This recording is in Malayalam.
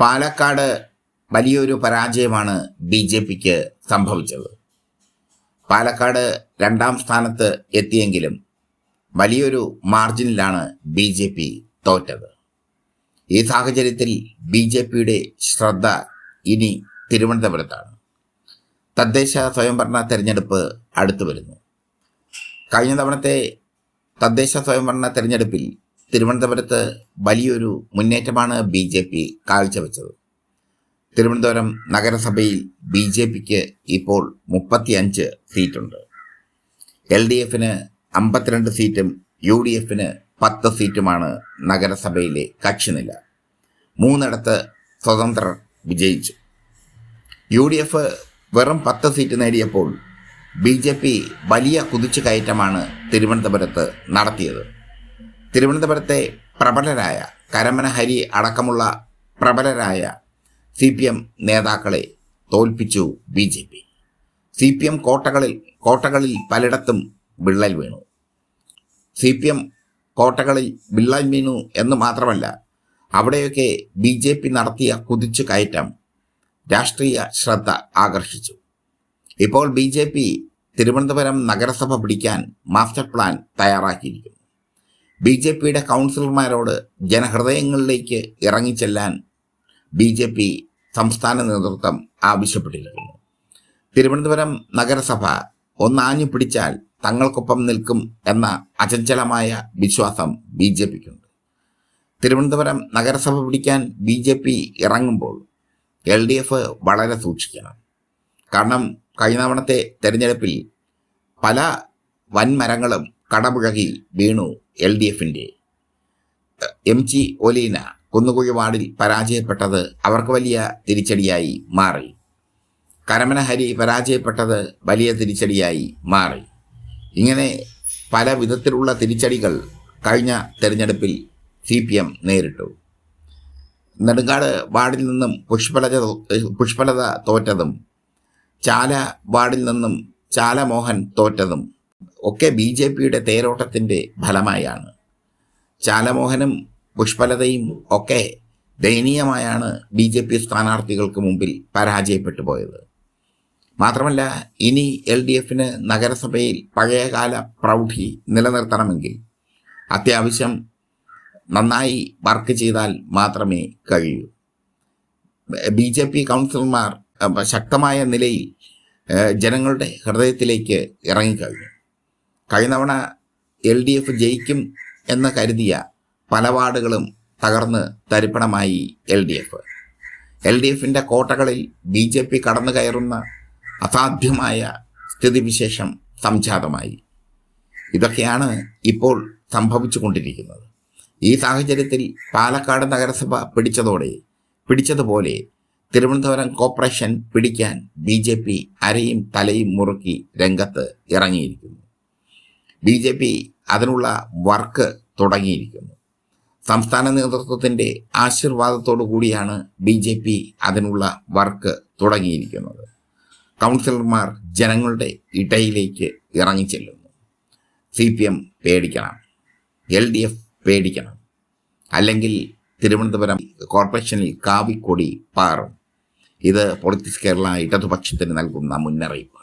പാലക്കാട് വലിയൊരു പരാജയമാണ് ബി ജെ പിക്ക് സംഭവിച്ചത്. പാലക്കാട് രണ്ടാം സ്ഥാനത്ത് എത്തിയെങ്കിലും വലിയൊരു മാർജിനിലാണ് ബി ജെ പി തോറ്റത്. ഈ സാഹചര്യത്തിൽ ബി ജെ പിയുടെ ശ്രദ്ധ ഇനി തിരുവനന്തപുരത്താണ്. തദ്ദേശ സ്വയംഭരണ തെരഞ്ഞെടുപ്പ് അടുത്തു വരുന്നു. കഴിഞ്ഞ തവണത്തെ തദ്ദേശ സ്വയംഭരണ തെരഞ്ഞെടുപ്പിൽ തിരുവനന്തപുരത്ത് വലിയൊരു മുന്നേറ്റമാണ് ബി ജെ പി കാഴ്ചവെച്ചത്. തിരുവനന്തപുരം നഗരസഭയിൽ ബി ജെ പിക്ക് ഇപ്പോൾ മുപ്പത്തിയഞ്ച് സീറ്റുണ്ട്. എൽ ഡി എഫിന് അമ്പത്തിരണ്ട് സീറ്റും യു ഡി എഫിന് പത്ത് സീറ്റുമാണ് നഗരസഭയിലെ കക്ഷിനില. മൂന്നിടത്ത് സ്വതന്ത്രർ വിജയിച്ചു. യു ഡി എഫ് വെറും പത്ത് സീറ്റ് നേടിയപ്പോൾ ബി ജെ പി വലിയ കുതിച്ചു കയറ്റമാണ് തിരുവനന്തപുരത്ത് നടത്തിയത്. തിരുവനന്തപുരത്തെ പ്രബലരായ കരമന ഹരി അടക്കമുള്ള പ്രബലരായ സി പി എം നേതാക്കളെ തോൽപ്പിച്ചു B J P C P M കോട്ടകളിൽ കോട്ടകളിൽ പലയിടത്തും വിള്ളൽ വീണു. സി പി എം കോട്ടകളിൽ വിള്ളൽ വീണു എന്ന് മാത്രമല്ല അവിടെയൊക്കെ ബി ജെ പി നടത്തിയ കുതിച്ചു കയറ്റം രാഷ്ട്രീയ ശ്രദ്ധ ആകർഷിച്ചു. ഇപ്പോൾ ബി ജെ പി തിരുവനന്തപുരം നഗരസഭ പിടിക്കാൻ മാസ്റ്റർ പ്ലാൻ തയ്യാറാക്കിയിരിക്കുന്നു. ബി ജെ പിയുടെ കൗൺസിലർമാരോട് ജനഹൃദയങ്ങളിലേക്ക് ഇറങ്ങിച്ചെല്ലാൻ ബി ജെ പി സംസ്ഥാന നേതൃത്വം ആവശ്യപ്പെട്ടിരിക്കുന്നു തിരുവനന്തപുരം നഗരസഭ ഒന്നാഞ്ഞു പിടിച്ചാൽ തങ്ങൾക്കൊപ്പം നിൽക്കും എന്ന അചഞ്ചലമായ വിശ്വാസം ബി ജെ പിക്കുണ്ട് തിരുവനന്തപുരം നഗരസഭ പിടിക്കാൻ ബി ജെ പി ഇറങ്ങുമ്പോൾ എൽ ഡി എഫ് വളരെ സൂക്ഷിക്കണം. കാരണം കഴിഞ്ഞ തവണത്തെ തെരഞ്ഞെടുപ്പിൽ പല വൻമരങ്ങളും കടപുഴകി വീണു എൽ ഡി എഫിന്റെ എം ജി ഒലീന കുന്നുകുഴി വാർഡിൽ പരാജയപ്പെട്ടത് അവർക്ക് വലിയ തിരിച്ചടിയായി മാറി. കരമന ഹരി പരാജയപ്പെട്ടത് വലിയ തിരിച്ചടിയായി മാറി. ഇങ്ങനെ പല വിധത്തിലുള്ള തിരിച്ചടികൾ കഴിഞ്ഞ തെരഞ്ഞെടുപ്പിൽ സി പി എം നേരിട്ടു. നെടുങ്കാട് വാർഡിൽ നിന്നും പുഷ്പലത പുഷ്പലത തോറ്റതും ചാല വാർഡിൽ നിന്നും ചാലമോഹൻ തോറ്റതും ഒക്കെ ബി ജെ പിയുടെ തേരോട്ടത്തിന്റെ ഫലമായാണ്. ചാലമോഹനും പുഷ്പലതയും ഒക്കെ ദയനീയമായാണ് ബി ജെ പി സ്ഥാനാർത്ഥികൾക്ക് മുമ്പിൽ പരാജയപ്പെട്ടു പോയത് മാത്രമല്ല ഇനി എൽ ഡി എഫിന് നഗരസഭയിൽ പഴയകാല പ്രൗഢി നിലനിർത്തണമെങ്കിൽ അത്യാവശ്യം നന്നായി വർക്ക് ചെയ്താൽ മാത്രമേ കഴിയൂ. ബി ജെ പി കൗൺസിലർമാർ ശക്തമായ നിലയിൽ ജനങ്ങളുടെ ഹൃദയത്തിലേക്ക് ഇറങ്ങിക്കഴിഞ്ഞു. കഴിഞ്ഞ തവണ എൽ ഡി എഫ് ജയിക്കും എന്ന് കരുതിയ പല വാർഡുകളും തകർന്ന് തരിപ്പണമായി L D F. L D എഫിന്റെ കോട്ടകളിൽ ബി ജെ പി കടന്നു കയറുന്ന അസാധ്യമായ സ്ഥിതിവിശേഷം സംജാതമായി. ഇതൊക്കെയാണ് ഇപ്പോൾ സംഭവിച്ചു കൊണ്ടിരിക്കുന്നത് ഈ സാഹചര്യത്തിൽ പാലക്കാട് നഗരസഭ പിടിച്ചതോടെ പിടിച്ചതുപോലെ തിരുവനന്തപുരം കോർപ്പറേഷൻ പിടിക്കാൻ ബി ജെ പി അരയും തലയും മുറുക്കി രംഗത്ത് ഇറങ്ങിയിരിക്കുന്നു. ബി ജെ പി അതിനുള്ള വർക്ക് തുടങ്ങിയിരിക്കുന്നു. സംസ്ഥാന നേതൃത്വത്തിന്റെ ആശീർവാദത്തോടു കൂടിയാണ് ബി ജെ പി അതിനുള്ള വർക്ക് തുടങ്ങിയിരിക്കുന്നത്. കൗൺസിലർമാർ ജനങ്ങളുടെ ഇടയിലേക്ക് ഇറങ്ങിച്ചെല്ലുന്നു സി പി എം പേടിക്കണം. എൽ ഡി എഫ് പേടിക്കണം. അല്ലെങ്കിൽ തിരുവനന്തപുരം കോർപ്പറേഷനിൽ കാവിക്കൊടി പാറും. ഇത് പൊളിറ്റിക്സ് കേരള ഇടതുപക്ഷത്തിന് നൽകുന്ന മുന്നറിയിപ്പ്.